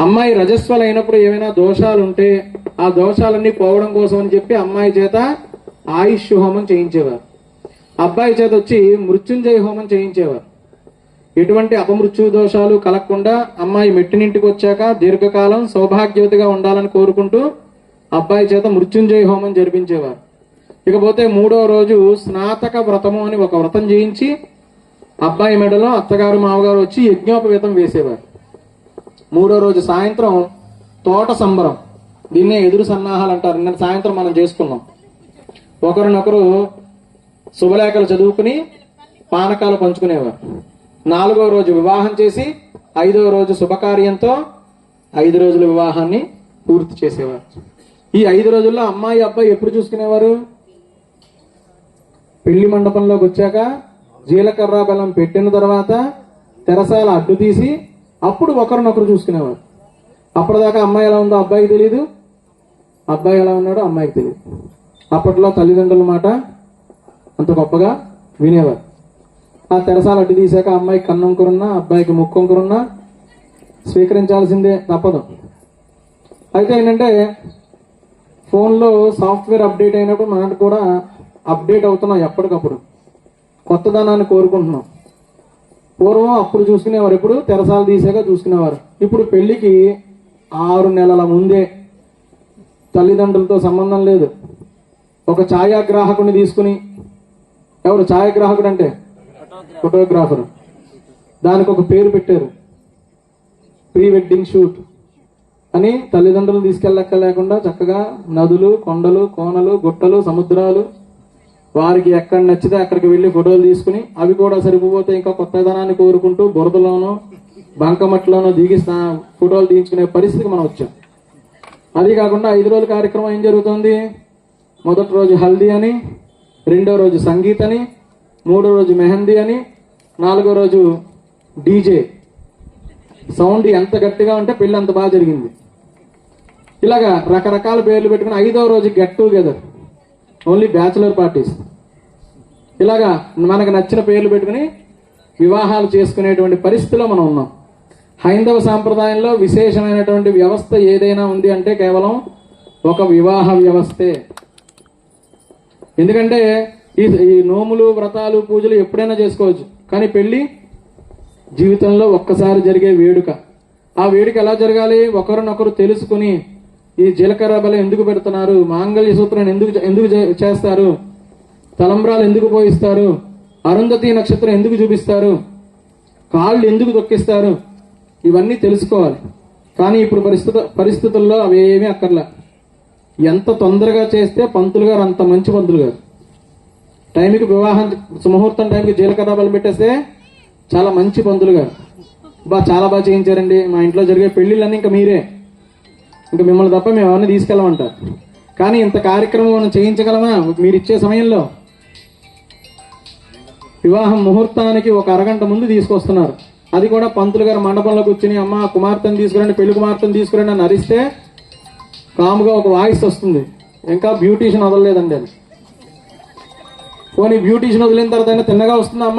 అమ్మాయి రజస్వలు అయినప్పుడు ఏమైనా దోషాలు ఉంటే ఆ దోషాలన్నీ పోవడం కోసం అని చెప్పి అమ్మాయి చేత ఆయుష్ హోమం చేయించేవారు. అబ్బాయి చేత వచ్చి మృత్యుంజయ హోమం చేయించేవారు. ఎటువంటి అపమృత్యు దోషాలు కలగకుండా అమ్మాయి మెట్టినింటికి వచ్చాక దీర్ఘకాలం సౌభాగ్యవతిగా ఉండాలని కోరుకుంటూ అబ్బాయి చేత మృత్యుంజయ హోమం జరిపించేవారు. ఇకపోతే మూడో రోజు స్నాతక వ్రతము అని ఒక వ్రతం చేయించి అబ్బాయి మెడలో అత్తగారు మామగారు వచ్చి యజ్ఞోపవేతం వేసేవారు. మూడో రోజు సాయంత్రం తోట సంబరం. దీన్నే ఎదురు సన్నాహాలు అంటారు. నిన్న సాయంత్రం మనం చేసుకున్నాం. ఒకరినొకరు శుభలేఖలు చదువుకుని పానకాలు పంచుకునేవారు. నాలుగో రోజు వివాహం చేసి ఐదవ రోజు శుభకార్యంతో ఐదు రోజుల వివాహాన్ని పూర్తి చేసేవారు. ఈ ఐదు రోజుల్లో అమ్మాయి అబ్బాయి ఎప్పుడు చూసుకునేవారు? పెళ్ళి మండపంలోకి వచ్చాక జీలకర్ర బెల్లం పెట్టిన తర్వాత తెరసాల అడ్డు తీసి అప్పుడు ఒకరినొకరు చూసుకునేవారు. అప్పటిదాకా అమ్మాయి ఎలా ఉందో అబ్బాయికి తెలియదు అబ్బాయి ఎలా ఉన్నాడో అమ్మాయికి తెలియదు అప్పట్లో తల్లిదండ్రుల మాట అంత గొప్పగా వినేవారు. ఆ తెరసాలు అడ్డు తీసాక అమ్మాయికి కన్నంకురున్నా అబ్బాయికి ముక్కొంకురున్నా స్వీకరించాల్సిందే తప్పదు. అయితే ఏంటంటే ఫోన్లో సాఫ్ట్వేర్ అప్డేట్ అయినప్పుడు మనకు కూడా అప్డేట్ అవుతున్నాం ఎప్పటికప్పుడు. కొత్తదనాన్ని కోరుకుంటున్నాం. పూర్వం అప్పుడు చూసుకునేవారు ఇప్పుడు తెరసాలు తీసాక చూసుకునేవారు. ఇప్పుడు పెళ్ళికి ఆరు నెలల ముందే తల్లిదండ్రులతో సంబంధం లేదు. ఒక ఛాయాగ్రాహకుని తీసుకుని ఎవరు ఛాయాగ్రాహకుడు అంటే ఫోటోగ్రాఫర్. దానికి ఒక పేరు పెట్టారు. ప్రీ వెడ్డింగ్ షూట్ అని తల్లిదండ్రులు తీసుకెళ్ళక్క లేకుండా చక్కగా నదులు కొండలు కోనలు గుట్టలు సముద్రాలు వారికి ఎక్కడ నచ్చితే అక్కడికి వెళ్ళి ఫోటోలు తీసుకుని అవి కూడా సరిపోతే ఇంకా కొత్తదనాన్ని కోరుకుంటూ బురదలోనో బంకమట్టిలోనో దిగి ఫోటోలు తీయించుకునే పరిస్థితికి మనం వచ్చాం. అది కాకుండా ఐదు రోజుల కార్యక్రమం ఏం జరుగుతుంది? మొదటి రోజు హల్దీ అని రెండో రోజు సంగీత్ అని మూడో రోజు మెహందీ అని నాలుగో రోజు డీజే. సౌండ్ ఎంత గట్టిగా ఉంటే పెళ్ళి అంత బాగా జరిగింది. ఇలాగా రకరకాల పేర్లు పెట్టుకుని ఐదో రోజు get together. Only bachelor parties. ఇలాగా మనకు నచ్చిన పేర్లు పెట్టుకుని వివాహాలు చేసుకునేటువంటి పరిస్థితిలో మనం ఉన్నాం. హైందవ సాంప్రదాయంలో విశేషమైనటువంటి వ్యవస్థ ఏదైనా ఉంది అంటే కేవలం ఒక వివాహ వ్యవస్థే. ఎందుకంటే ఈ ఈ నోములు వ్రతాలు పూజలు ఎప్పుడైనా చేసుకోవచ్చు. కానీ పెళ్ళి జీవితంలో ఒక్కసారి జరిగే వేడుక. ఆ వేడుక ఎలా జరగాలి? ఒకరినొకరు తెలుసుకుని ఈ జీలకర్ర బల ఎందుకు పెడుతున్నారు? మాంగళ్య సూత్రాన్ని ఎందుకు ఎందుకు చే- చేస్తారు? తలంబ్రాలు ఎందుకు పోయిస్తారు అరుంధతి నక్షత్రం ఎందుకు చూపిస్తారు? కాళ్ళు ఎందుకు తొక్కిస్తారు? ఇవన్నీ తెలుసుకోవాలి. కానీ ఇప్పుడు పరిస్థితి పరిస్థితుల్లో అవి ఏమీ అక్కర్లా. ఎంత తొందరగా చేస్తే పంతులు గారు అంత మంచి పంతులు గారు. టైంకి వివాహం ముహూర్తం టైంకి జీలకర్ర బలం పెట్టేస్తే చాలా మంచి పంతులు గారు. బా చాలా బాగా చేయించారండి. మా ఇంట్లో జరిగే పెళ్ళిళ్ళన్నీ ఇంకా మీరే. ఇంకా మిమ్మల్ని తప్ప మేము ఎవరిని తీసుకెళ్ళమంటారు కానీ ఇంత కార్యక్రమం మనం చేయించగలమా? మీరు ఇచ్చే సమయంలో? వివాహం ముహూర్తానికి ఒక అరగంట ముందు తీసుకొస్తున్నారు. అది కూడా పంతులు గారు మండపంలో కూర్చుని అమ్మ కుమార్తెను తీసుకురండి పెళ్ళి కుమార్తెను తీసుకురండి అని అరిస్తే కాముగా ఒక వాయిస్ వస్తుంది. ఇంకా బ్యూటీషియన్ వదలలేదండి అది. పోనీ బ్యూటీషియన్ వదిలిన తర్వాత తిన్నగా వస్తుంది అమ్మ?